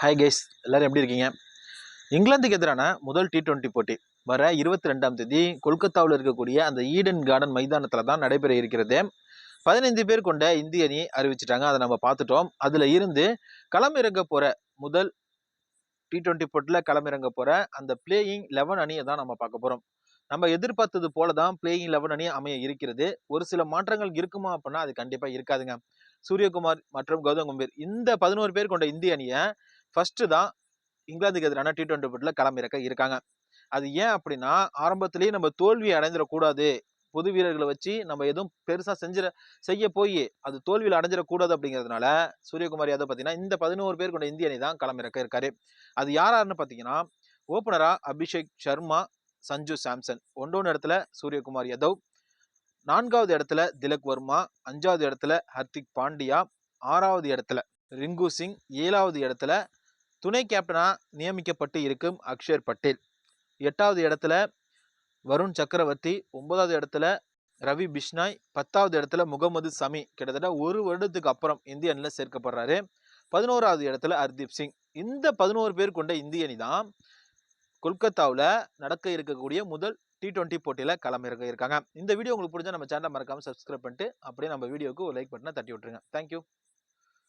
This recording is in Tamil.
ஹாய் கைஸ் எல்லோரும் எப்படி இருக்கீங்க? இங்கிலாந்துக்கு எதிரான முதல் டி டுவெண்ட்டி போட்டி வர இருபத்தி ரெண்டாம் தேதி கொல்கத்தாவில் இருக்கக்கூடிய அந்த ஈடன் கார்டன் மைதானத்தில் தான் நடைபெற இருக்கிறது. பதினைந்து பேர் கொண்ட இந்திய அணி அறிவிச்சிட்டாங்க அதை நம்ம பார்த்துட்டோம். அதில் இருந்து களமிறங்க போகிற முதல் டி டுவெண்ட்டி போட்டியில் களமிறங்க போகிற அந்த பிளேயிங் லெவன் அணியை தான் நம்ம பார்க்க போகிறோம் நம்ம எதிர்பார்த்தது போல தான் பிளேயிங் லெவன் அணி அமைய இருக்கிறது. ஒரு சில மாற்றங்கள் இருக்குமா அப்படின்னா அது கண்டிப்பாக இருக்காதுங்க. சூரியகுமார் மற்றும் கௌதம் கம்பீர் இந்த பதினோரு பேர் கொண்ட இந்திய அணியை ஃபஸ்ட்டு தான் இங்கிலாந்துக்கு எதிரான டி டுவெண்ட்டி போட்டியில் களமிறக்க இருக்காங்க. அது ஏன் அப்படின்னா ஆரம்பத்திலேயே நம்ம தோல்வி அடைஞ்சிடக்கூடாது. புது வீரர்களை வச்சு நம்ம எதுவும் பெருசாக செஞ்சிட செய்ய போய் அது தோல்வியில் அடைஞ்சிடக்கூடாது அப்படிங்கிறதுனால சூரியகுமார் யாதவ் பார்த்தீங்கன்னா இந்த பதினோரு பேர் கொண்ட இந்திய அணி தான் களமிறக்க இருக்காரு. அது யாராருன்னு பார்த்தீங்கன்னா ஓப்பனராக அபிஷேக் சர்மா சஞ்சு சாம்சன். ஒன்றொன்று இடத்துல சூரியகுமார் யாதவ். நான்காவது இடத்துல திலக் வர்மா. அஞ்சாவது இடத்துல ஹர்திக் பாண்டியா. ஆறாவது இடத்துல ரிங்கு சிங். ஏழாவது இடத்துல துணை கேப்டனாக நியமிக்கப்பட்டு இருக்கும் அக்ஷர் பட்டேல். எட்டாவது இடத்துல வருண் சக்கரவர்த்தி ஒன்பதாவது இடத்துல ரவி பிஷ்னாய் பத்தாவது இடத்துல முகமது சமி. கிட்டத்தட்ட ஒரு வருடத்துக்கு அப்புறம் இந்திய அணியில் சேர்க்கப்படுறாரு. பதினோராவது இடத்துல ஹர்தீப் சிங். இந்த பதினோரு பேர் கொண்ட இந்திய அணி தான் கொல்கத்தாவில் நடக்க இருக்கக்கூடிய முதல் டி டுவெண்ட்டி போட்டியில் களமிறங்க இருக்காங்க. இந்த வீடியோ உங்களுக்கு பிடிச்சா நம்ம சேனலை மறக்காமல் சப்ஸ்கிரைப் பண்ணிட்டு அப்படியே நம்ம வீடியோக்கு ஒரு லைக் பட்டனை தட்டி விட்டுருங்க. தேங்க்யூ